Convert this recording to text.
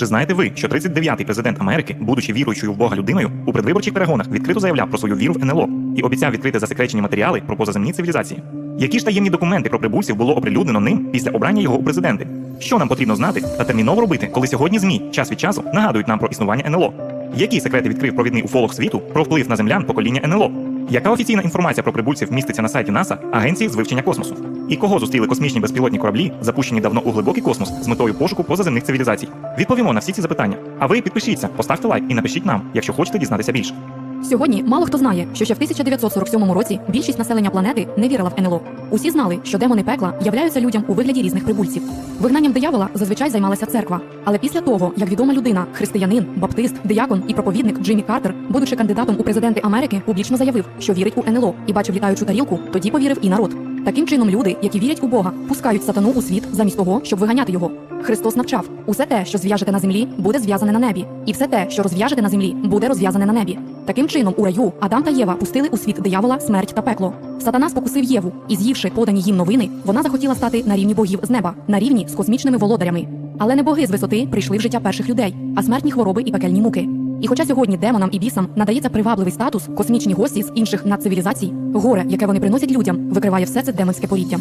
Чи знаєте ви, що 39-й президент Америки, будучи віруючою в Бога людиною, у предвиборчих перегонах відкрито заявляв про свою віру в НЛО і обіцяв відкрити засекречені матеріали про позаземні цивілізації? Які ж таємні документи про прибульців було оприлюднено ним після обрання його у президенти? Що нам потрібно знати та терміново робити, коли сьогодні ЗМІ час від часу нагадують нам про існування НЛО? Які секрети відкрив провідний уфолог світу про вплив на землян покоління НЛО? Яка офіційна інформація про прибульців міститься на сайті НАСА, агенції з вивчення космосу? І кого зустріли космічні безпілотні кораблі, запущені давно у глибокий космос з метою пошуку позаземних цивілізацій? Відповімо на всі ці запитання. А ви підпишіться, поставте лайк і напишіть нам, якщо хочете дізнатися більше. Сьогодні мало хто знає, що ще в 1947 році більшість населення планети не вірила в НЛО. Усі знали, що демони пекла являються людям у вигляді різних прибульців. Вигнанням диявола зазвичай займалася церква. Але після того, як відома людина, християнин, баптист, диякон і проповідник Джиммі Картер, будучи кандидатом у президенти Америки, публічно заявив, що вірить у НЛО і бачив літаючу тарілку, тоді повірив і народ. Таким чином, люди, які вірять у Бога, пускають сатану у світ замість того, щоб виганяти його. Христос навчав: усе те, що зв'яжете на землі, буде зв'язане на небі, і все те, що розв'яжете на землі, буде розв'язане на небі. Таким чином, у раю Адам та Єва пустили у світ диявола, смерть та пекло. Сатана спокусив Єву, і з'ївши подані їм новини, вона захотіла стати на рівні богів з неба, на рівні з космічними володарями. Але не боги з висоти прийшли в життя перших людей, а смертні хвороби і пекельні муки. І хоча сьогодні демонам і бісам надається привабливий статус, космічні гості з інших надцивілізацій, горе, яке вони приносять людям, викриває все це демонське поріддя.